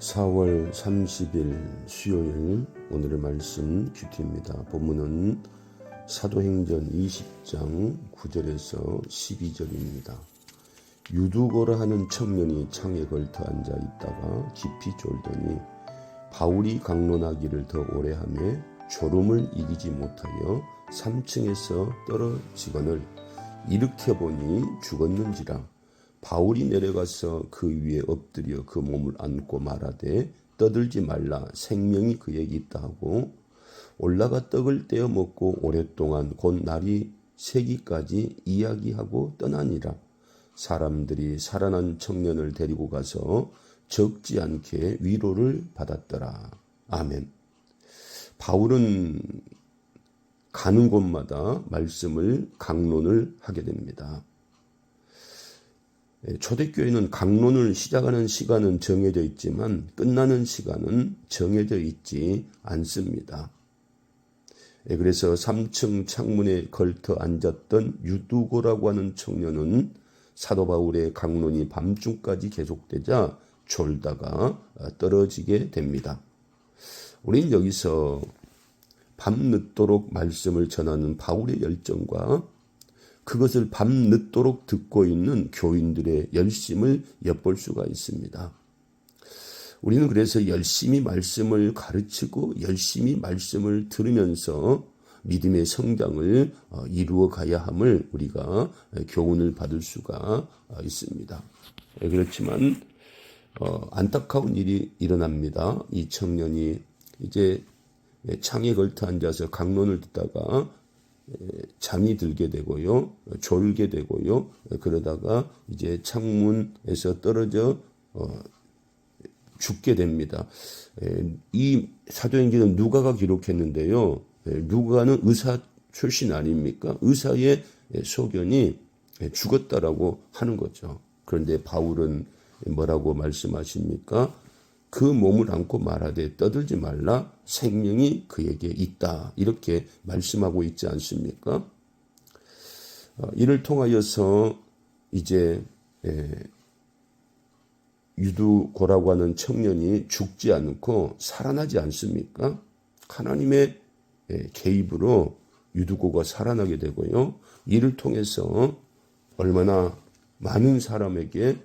4월 30일 수요일 오늘의 말씀 큐티입니다. 본문은 사도행전 20장 9절에서 12절입니다. 유두고라 하는 청년이 창에 걸터 앉아 있다가 깊이 졸더니 바울이 강론하기를 더 오래 하며 졸음을 이기지 못하여 3층에서 떨어지거늘 일으켜 보니 죽었는지라 바울이 내려가서 그 위에 엎드려 그 몸을 안고 말하되 떠들지 말라. 생명이 그에게 있다 하고 올라가 떡을 떼어 먹고 오랫동안 곧 날이 새기까지 이야기하고 떠나니라. 사람들이 살아난 청년을 데리고 가서 적지 않게 위로를 받았더라. 아멘. 바울은 가는 곳마다 말씀을 강론을 하게 됩니다. 예, 초대교회는 강론을 시작하는 시간은 정해져 있지만 끝나는 시간은 정해져 있지 않습니다. 예, 그래서 3층 창문에 걸터 앉았던 유두고라고 하는 청년은 사도 바울의 강론이 밤중까지 계속되자 졸다가 떨어지게 됩니다. 우린 여기서 밤늦도록 말씀을 전하는 바울의 열정과 그것을 밤늦도록 듣고 있는 교인들의 열심을 엿볼 수가 있습니다. 우리는 그래서 열심히 말씀을 가르치고 열심히 말씀을 들으면서 믿음의 성장을 이루어 가야 함을 우리가 교훈을 받을 수가 있습니다. 그렇지만 안타까운 일이 일어납니다. 이 청년이 이제 창에 걸터 앉아서 강론을 듣다가 잠이 들게 되고요, 졸게 되고요, 그러다가 이제 창문에서 떨어져 어, 죽게 됩니다. 이 사도행전은 누가가 기록했는데요. 누가는 의사 출신 아닙니까? 의사의 소견이 죽었다라고 하는 거죠. 그런데 바울은 뭐라고 말씀하십니까? 그 몸을 안고 말하되 떠들지 말라 생명이 그에게 있다 이렇게 말씀하고 있지 않습니까? 어, 이를 통하여서 이제 유두고라고 하는 청년이 죽지 않고 살아나지 않습니까? 하나님의 개입으로 유두고가 살아나게 되고요. 이를 통해서 얼마나 많은 사람에게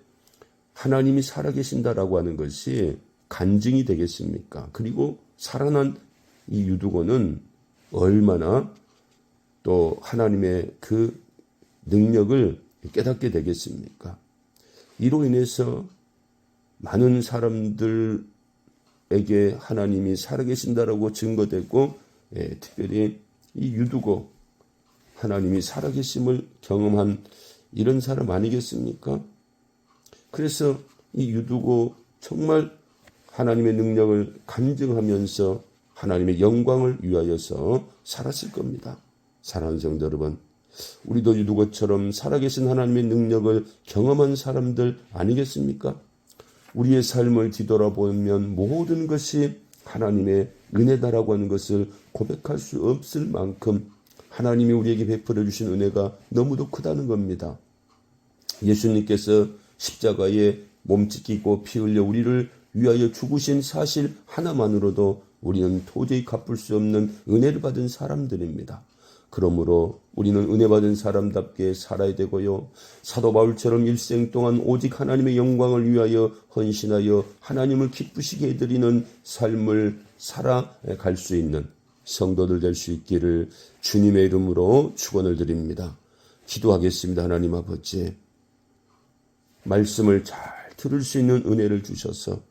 하나님이 살아계신다라고 하는 것이 간증이 되겠습니까? 그리고 살아난 이 유두고는 얼마나 또 하나님의 그 능력을 깨닫게 되겠습니까? 이로 인해서 많은 사람들에게 하나님이 살아계신다라고 증거되고 예, 특별히 이 유두고 하나님이 살아계심을 경험한 이런 사람 아니겠습니까? 그래서 이 유두고 정말 하나님의 능력을 간증하면서 하나님의 영광을 위하여서 살았을 겁니다. 사랑하는 성도 여러분, 우리도 유두고처럼 살아계신 하나님의 능력을 경험한 사람들 아니겠습니까? 우리의 삶을 뒤돌아보면 모든 것이 하나님의 은혜다라고 하는 것을 고백할 수 없을 만큼 하나님이 우리에게 베풀어 주신 은혜가 너무도 크다는 겁니다. 예수님께서 십자가에 몸짓기고 피 흘려 우리를 위하여 죽으신 사실 하나만으로도 우리는 도저히 갚을 수 없는 은혜를 받은 사람들입니다. 그러므로 우리는 은혜 받은 사람답게 살아야 되고요. 사도 바울처럼 일생 동안 오직 하나님의 영광을 위하여 헌신하여 하나님을 기쁘시게 해드리는 삶을 살아갈 수 있는 성도들 될 수 있기를 주님의 이름으로 축원을 드립니다. 기도하겠습니다. 하나님 아버지. 말씀을 잘 들을 수 있는 은혜를 주셔서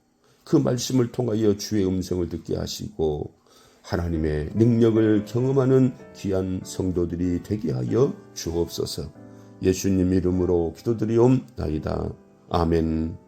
그 말씀을 통하여 주의 음성을 듣게 하시고 하나님의 능력을 경험하는 귀한 성도들이 되게 하여 주옵소서. 예수님 이름으로 기도드리옵나이다. 아멘.